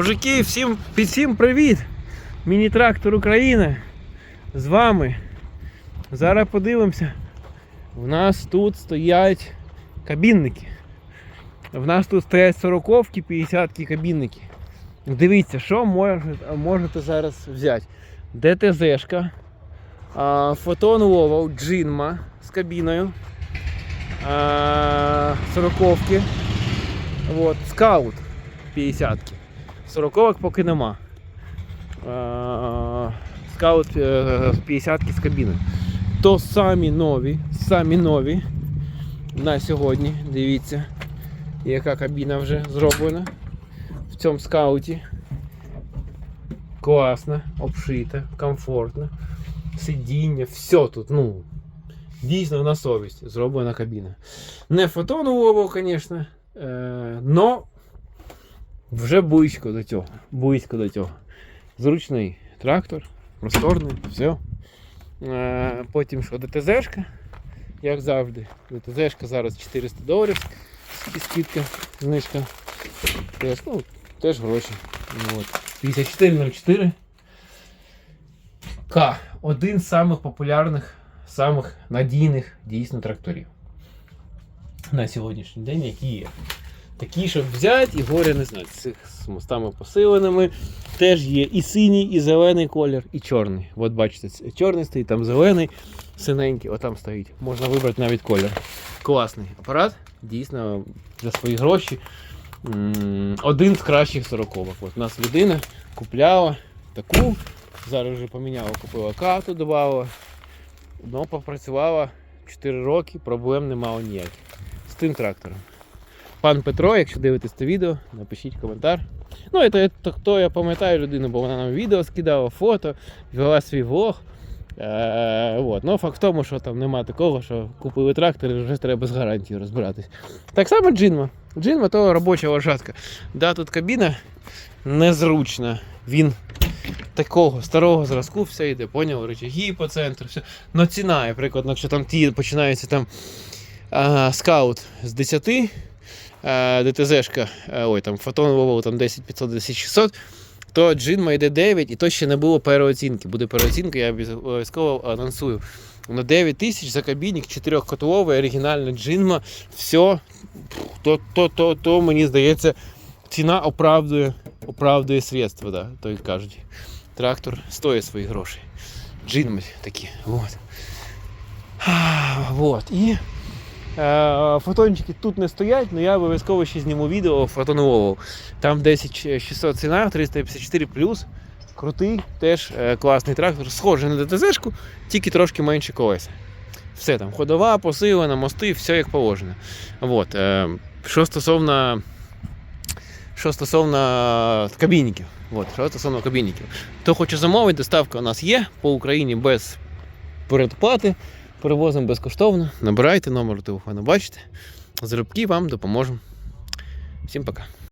Мужики, всім, всім привіт! Міні-трактор України. З вами. Зараз подивимося. У нас тут стоять кабінники. В нас тут стоять 40-ки, 50-ки кабінники. Дивіться, що можете, можете зараз взяти. ДТЗшка, Фотон Ловал, Джинма з кабіною. 40-ки. Вот, скаут 50-ки. 40 поки нема. Е, Скаут 50 з кабіни. То самі нові, самі нові на сьогодні. Дивіться, яка кабіна вже зроблена в цьому скауті. Класно, обшита, комфортно. Сидіння, все тут, ну, дійсно на совість зроблена кабіна. Не фотонового, звісно, е, но вже близько до цього. Близько до цього. Зручний трактор, просторний, все. Потім що, ДТЗшка, як завжди. ДТЗшка зараз 400 доларів. ск- Скидка, знижка. Теж, ну, теж гроші. От. 5404. К. Один з самих популярних, самих надійних дійсно тракторів. На сьогоднішній день, які є. Такі, щоб взяти і горя не знати. Цих з мостами посиленими. Теж є і синій, і зелений колір, і чорний. От бачите, чорний стоїть, там зелений, синенький, отам стоїть. Можна вибрати навіть колір. Класний апарат, дійсно за свої гроші. Один з кращих сороковок. От у нас людина купляла таку, зараз вже поміняла, купила кату, додавала. Ну, попрацювала 4 роки, проблем не мало ніяких. З тим трактором. Пан Петро, якщо дивитесь це відео, напишіть коментар. Ну, і то, то, хто я пам'ятаю людину, бо вона нам відео скидала, фото, вела свій влог. Е, от. Ну, факт в тому, що там нема такого, що купили трактор і вже треба з гарантією розбиратись. Так само Джинма. Джинма то робоча лошадка. Да, тут кабіна незручна. Він такого старого зразку все йде, поняв, речаги по центру, все. Но ціна, наприклад, якщо там ті починаються там а, скаут з 10 е, ДТЗшка, е, ой, там фотон там 10 500, 10 600, то Джинма йде 9, і то ще не було переоцінки. Буде переоцінка, я обов'язково анонсую. На 9 тисяч за кабінник, 4 котловий, оригінальна Джинма, все, то, то, то, то, мені здається, ціна оправдує, оправдує средства, да, то й кажуть. Трактор стоїть свої гроші. Джинми такі. Вот. Вот. І Е, Фотончики тут не стоять, але я обов'язково ще зніму відео фотонового. Там 10600 ціна, 354 плюс. Крутий, теж е, класний трактор, схожий на ДТЗшку, тільки трошки менше колеса. Все там, ходова, посилена, мости, все як положено. Вот. е, Що стосовно, що стосовно кабінників. От, що стосовно кабінників. Хто хоче замовити, доставка у нас є по Україні без передплати. Перевозимо безкоштовно. Набирайте номер телефону, бачите. Зробки вам допоможемо. Всім пока.